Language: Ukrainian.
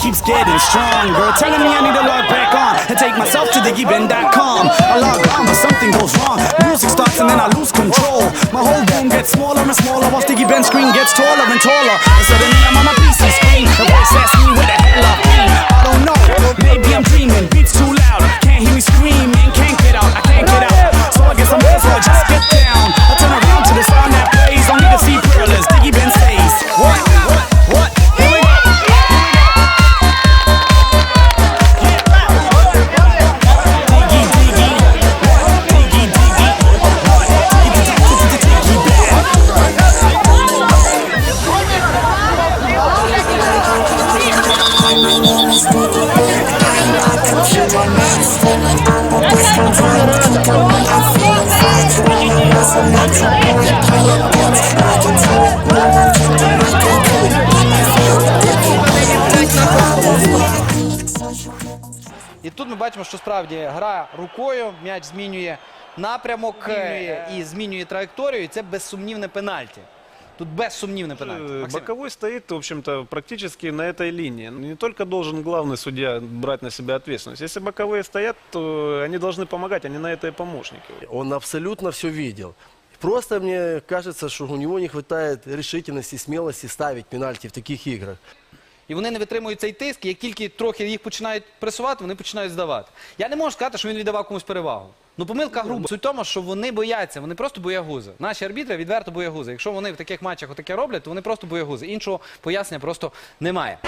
keeps getting strong. Girl, telling me I need to log back on and take myself to diggybend.com. I log on, but something goes wrong. Music starts and then I lose control. My whole room gets smaller and smaller while Diggy screen gets taller and taller. And suddenly I'm on my PC screen. The voice asks me where the hell I've been. тут ми бачимо, що справді гра рукою, м'яч змінює напрямок е, і змінює траєкторію. І це безсумнівне пенальті. Тут безсумнівне пенальті. Э, Максим. Боковой стоит, в общем-то, практически на этой линии. Не только должен главный судья брать на себя ответственность. Если боковые стоят, то они должны помогать, они на это и помощники. Он абсолютно все видел. Просто мне кажется, что у него не хватает решительности, смелости ставить пенальти в таких играх. І вони не витримують цей тиск, як тільки трохи їх починають пресувати, вони починають здавати. Я не можу сказати, що він віддавав комусь перевагу. Ну, помилка груба. Суть в тому, що вони бояться, вони просто боягузи. Наші арбітри відверто боягузи. Якщо вони в таких матчах отаке роблять, то вони просто боягузи. Іншого пояснення просто немає.